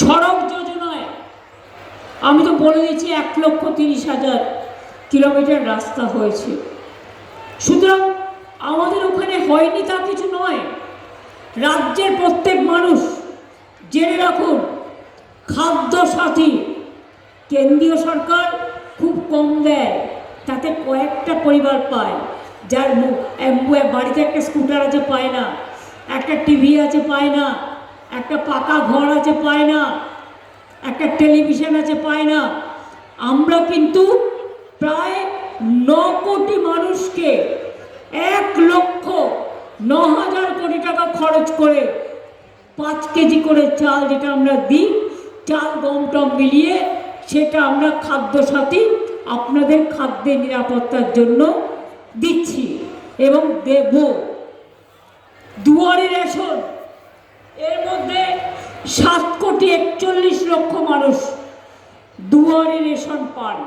সড়ক যোজনায়। আমি তো বলে দিচ্ছি এক লক্ষ তিরিশ হাজার কিলোমিটার রাস্তা হয়েছে। সুতরাং আমাদের ওখানে হয়নি তা কিছু নয়। রাজ্যের প্রত্যেক মানুষ জেনে রাখুন খাদ্য সাথী কেন্দ্রীয় সরকার খুব কম দেয়, তাতে কয়েকটা পরিবার পায়। যার বাড়িতে একটা স্কুটার আছে, পায় না, একটা টিভি আছে, পায় না। একটা পাকা ঘর আছে, পায় না। একটা টেলিভিশন আছে, পায় না। আমরা কিন্তু প্রায় ন কোটি মানুষকে এক লক্ষ ন হাজার কোটি টাকা খরচ করে পাঁচ কেজি করে চাল যেটা আমরা দিই, চাল গম টম মিলিয়ে সেটা আমরা খাদ্য সাথী আপনাদের খাদ্যের নিরাপত্তার জন্য দিচ্ছি এবং দেব। দুয়ারে রেশন সাত কোটি একচল্লিশ লক্ষ মানুষ দুয়ারে রেশন পান।